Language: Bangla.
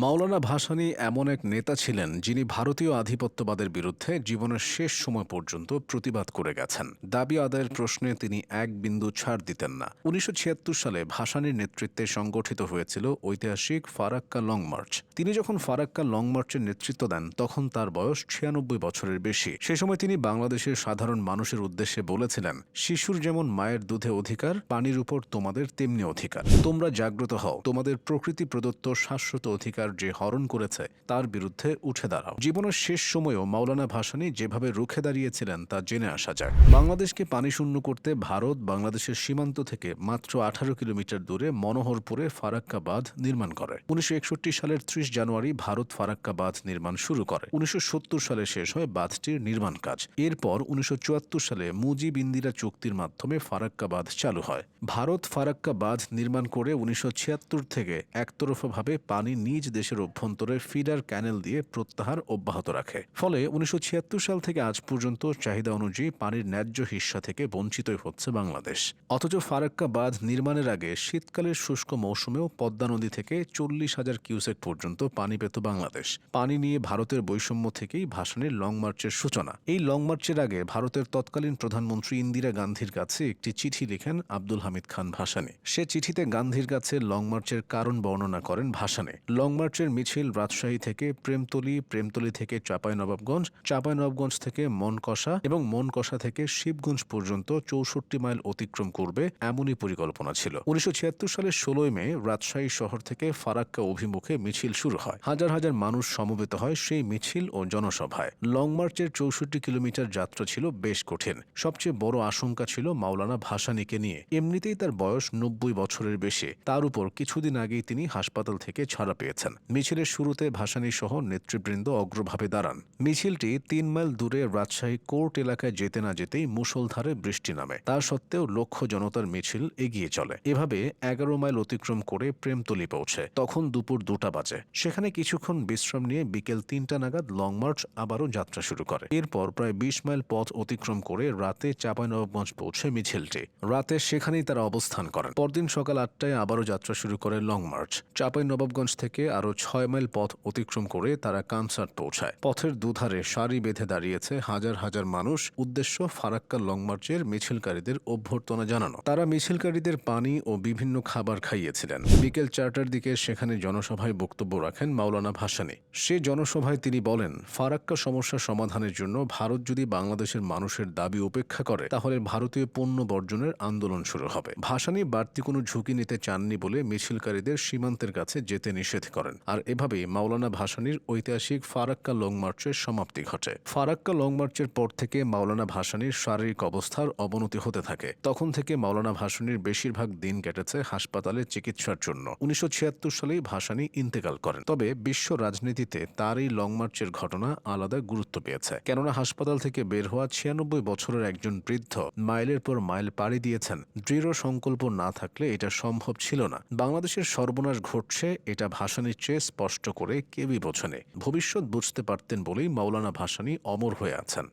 মাওলানা ভাসানী এমন এক নেতা ছিলেন যিনি ভারতীয় আধিপত্যবাদের বিরুদ্ধে জীবনের শেষ সময় পর্যন্ত প্রতিবাদ করে গেছেন। দাবি আদায়ের প্রশ্নে তিনি এক বিন্দু ছাড় দিতেন না। উনিশশো ছিয়াত্তর সালে ভাসানীর নেতৃত্বে সংগঠিত হয়েছিল ঐতিহাসিক ফারাক্কা লং মার্চ। তিনি যখন ফারাক্কা লং মার্চের নেতৃত্ব দেন, তখন তার বয়স ছিয়ানব্বই বছরের বেশি। সে সময় তিনি বাংলাদেশের সাধারণ মানুষের উদ্দেশ্যে বলেছিলেন, শিশুর যেমন মায়ের দুধে অধিকার, পানির উপর তোমাদের তেমনি অধিকার। তোমরা জাগ্রত হও। তোমাদের প্রকৃতি প্রদত্ত শাশ্বত অধিকার যে হরণ করেছে, তার বিরুদ্ধে উঠে দাঁড়াও। জীবনের শেষ সময়েও মাওলানা ভাসানী যেভাবে রুখে দাঁড়িয়েছিলেন, তা জেনে আসা যায় বাংলাদেশকে পানি শূন্য করতে ভারত বাংলাদেশের সীমান্ত থেকে মাত্র আঠারো কিলোমিটার দূরে মনোহরপুরে ফারাক্কা বাঁধ নির্মাণ করে। উনিশশো সালের ত্রিশ জানুয়ারি ভারত ফারাক্কা বাঁধ নির্মাণ শুরু করে। উনিশশো সত্তর সালে শেষ হয় বাঁধটির নির্মাণ কাজ। এরপর উনিশশো চুয়াত্তর সালে মুজিব ইন্দিরা চুক্তির মাধ্যমে ফারাক্কা বাঁধ চালু হয়। ভারত ফারাক্কা বাঁধ নির্মাণ করে উনিশশো ছিয়াত্তর থেকে একতরফাভাবে পানি নিজ দেশের অভ্যন্তরে ফিডার ক্যানেল দিয়ে প্রত্যাহার অব্যাহত রাখে। ফলে উনিশশো সাল থেকে আজ পর্যন্ত চাহিদা অনুযায়ী পানির ন্যায্য হিস্সা থেকে বঞ্চিতই হচ্ছে বাংলাদেশ। অথচ ফারাক্কা বাঁধ নির্মাণের আগে শীতকালের শুষ্ক মৌসুমেও পদ্মা নদী থেকে চল্লিশ হাজার কিউসেক পর্যন্ত পানি পেত বাংলাদেশ। পানি নিয়ে ভারতের বৈষম্য থেকেই ভাসানের লং মার্চের সূচনা। এই লং মার্চের আগে ভারতের তৎকালীন প্রধানমন্ত্রী ইন্দিরা গান্ধীর কাছে একটি চিঠি লিখেন আব্দুল হামিদ খান ভাসানী। সে চিঠিতে গান্ধীর কাছে লং মার্চের কারণ বর্ণনা করেন ভাসানে। লং মার্চের মিছিল রাজশাহী থেকে প্রেমতলী প্রেমতলী থেকে চাঁপাইনবাবগঞ্জ চাঁপাইনবাবগঞ্জ থেকে মনকষা এবং মনকষা থেকে শিবগঞ্জ পর্যন্ত চৌষট্টি মাইল অতিক্রম করবে এমনই পরিকল্পনা ছিল। উনিশশো ছিয়াত্তর সালের ষোলোই মে রাজশাহী শহর থেকে ফারাক্কা অভিমুখে মিছিল শুরু হয়। হাজার হাজার মানুষ সমবেত হয় সেই মিছিল ও জনসভায়। লং মার্চের চৌষট্টি কিলোমিটার যাত্রা ছিল বেশ কঠিন। সবচেয়ে বড় আশঙ্কা ছিল মাওলানা ভাসানীকে নিয়ে। এমনিতেই তার বয়স নব্বই বছরের বেশি। তার উপর কিছুদিন আগেই তিনি হাসপাতাল থেকে ছাড়া পেয়েছেন। মিছিলের শুরুতে ভাসানী সহ নেতৃবৃন্দ অগ্রভাবে দাঁড়ান। মিছিলটি তিন মাইল দূরে রাজশাহী কোর্ট এলাকায় যেতে না যেতেই মুষলধারে বৃষ্টি নামে। তা সত্ত্বেও লক্ষ জনতার মিছিল এগিয়ে চলে। এভাবে এগারো মাইল অতিক্রম করে প্রেমতলি পৌঁছে। তখন দুপুর দুটা বাজে। সেখানে কিছুক্ষণ বিশ্রাম নিয়ে বিকেল তিনটা নাগাদ লং মার্চ আবারও যাত্রা শুরু করে। এরপর প্রায় বিশ মাইল পথ অতিক্রম করে রাতে চাঁপাইনবাবগঞ্জ পৌঁছে মিছিলটি। রাতে সেখানেই তারা অবস্থান করেন। পরদিন সকাল আটটায় আবারও যাত্রা শুরু করে লং মার্চ। চাঁপাইনবাবগঞ্জ থেকে আরও ছয় মাইল পথ অতিক্রম করে তারা কানসার্ট পৌঁছায়। পথের দুধারে সারি বেঁধে দাঁড়িয়েছে হাজার হাজার মানুষ, উদ্দেশ্য ফারাক্কা লং মার্চের মিছিলকারীদের অভ্যর্থনা জানানো। তারা মিছিলকারীদের পানি ও বিভিন্ন খাবার খাইয়েছিলেন। বিকেল চারটার দিকে সেখানে জনসভায় বক্তব্য রাখেন মাওলানা ভাসানী। সে জনসভায় তিনি বলেন, ফারাক্কা সমস্যা সমাধানের জন্য ভারত যদি বাংলাদেশের মানুষের দাবি উপেক্ষা করে, তাহলে ভারতীয় পণ্য বর্জনের আন্দোলন শুরু হবে। ভাসানী বাড়তি কোনো ঝুঁকি নিতে চাননি বলে মিছিলকারীদের সীমান্তের কাছে যেতে নিষেধ করেন। আর এভাবেই মাওলানা ভাসানীর ঐতিহাসিক ফারাক্কা লং মার্চের সমাপ্তি ঘটে। ফারাক্কা লং মার্চের পর থেকে মাওলানা ভাসানীর শারীরিক অবস্থার অবনতি হতে থাকে। তখন থেকে মাওলানা ভাসানীর বেশিরভাগ দিন কেটেছে হাসপাতালে চিকিৎসার জন্য। উনিশশো সালেই ভাসানী ইন্তেকাল করেন। তবে বিশ্ব রাজনীতিতে তার এই লং মার্চের ঘটনা আলাদা গুরুত্ব পেয়েছে। কেননা হাসপাতাল থেকে বের হওয়া ছিয়ানব্বই বছরের একজন বৃদ্ধ মাইলের পর মাইল পাড়ি দিয়েছেন। দৃঢ় সংকল্প না থাকলে এটা সম্ভব ছিল না। বাংলাদেশের সর্বনাশ ঘটছে, এটা ভাসানির চেয়ে স্পষ্ট করে কেউই বোঝেনি ভবিষ্যৎ বুঝতে পারতেন বলেই মাওলানা ভাসানী অমর হয়ে আছেন।